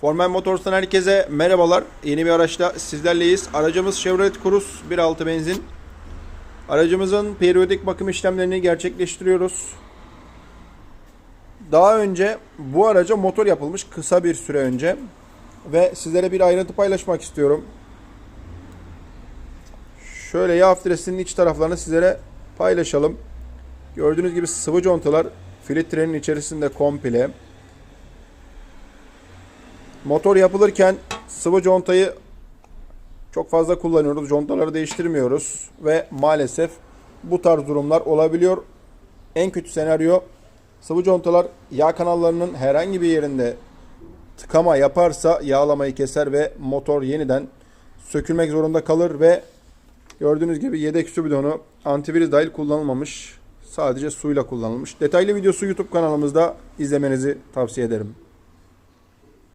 Formen Motors'tan herkese merhabalar. Yeni bir araçla sizlerleyiz. Aracımız Chevrolet Cruze 1.6 benzin. Aracımızın periyodik bakım işlemlerini gerçekleştiriyoruz. Daha önce bu araca motor yapılmış kısa bir süre önce ve sizlere bir ayrıntı paylaşmak istiyorum. Şöyle yağ filtresinin iç taraflarını sizlere paylaşalım. Gördüğünüz gibi sıvı contalar filtrenin içerisinde komple. Motor yapılırken sıvı contayı çok fazla kullanıyoruz. Contaları değiştirmiyoruz ve maalesef bu tarz durumlar olabiliyor. En kötü senaryo sıvı contalar yağ kanallarının herhangi bir yerinde tıkama yaparsa yağlamayı keser ve motor yeniden sökülmek zorunda kalır ve gördüğünüz gibi yedek su bidonu dahil kullanılmamış. Sadece suyla kullanılmış. Detaylı videosu YouTube kanalımızda izlemenizi tavsiye ederim.